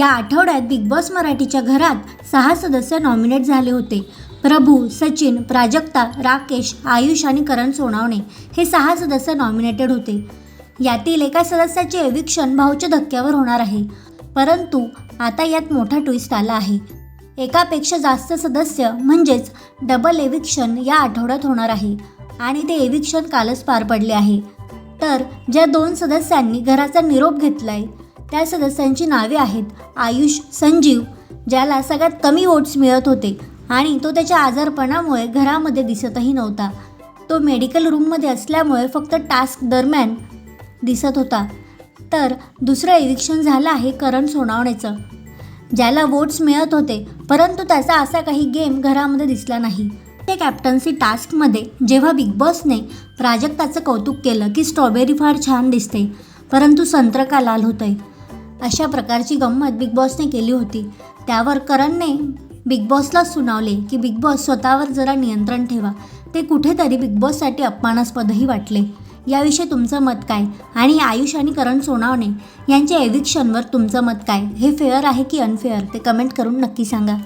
या आठवड्यात big boss मराठीच्या घरात सहा सदस्य नॉमिनेट झाले होते. प्रभू सचिन प्राजक्ता राकेश आयुष आणि करण सोनावणे हे सहा सदस्य नॉमिनेटेड होते. यातील एका सदस्याचे एविक्शन भाऊच्या धक्क्यावर होणार आहे. परंतु आता यात मोठा ट्विस्ट आला आहे. एकापेक्षा जास्त सदस्य म्हणजेच डबल एविक्शन या आठवड्यात होणार आहे आणि ते एविक्शन कालच पार पडले आहे. तर ज्या दोन सदस्यांनी घराचा निरोप घेतलाय त्या सदस्यांची नावे आहेत आयुष संजीव ज्याला सगळ्यात कमी वोट्स मिळत होते आणि तो त्याच्या आजारपणामुळे घरामध्ये दिसतही नव्हता. तो मेडिकल रूममध्ये असल्यामुळे फक्त टास्क दरम्यान दिसत होता. तर दुसरं इव्हिक्शन झालं आहे करण सोनावणेचं ज्याला वोट्स मिळत होते परंतु त्याचा असा काही गेम घरामध्ये दिसला नाही. ते कॅप्टन्सी टास्कमध्ये जेव्हा बिग बॉसने प्राजक्ताचं कौतुक केलं की स्ट्रॉबेरी फार छान दिसते परंतु संत्र का लाल होतंय. अशा प्रकारची गंमत बिग बॉसने केली होती. त्यावर करणने बिग बॉसला सुनावले की बिग बॉस स्वतःवर जरा नियंत्रण ठेवा. ते कुठेतरी बिग बॉससाठी अपमानास्पदही वाटले. याविषयी तुमचं मत काय? आणि आयुष आणि करण सोनावणे यांच्या एविक्शनवर तुमचं मत काय? हे फेअर आहे की अनफेअर ते कमेंट करून नक्की सांगा.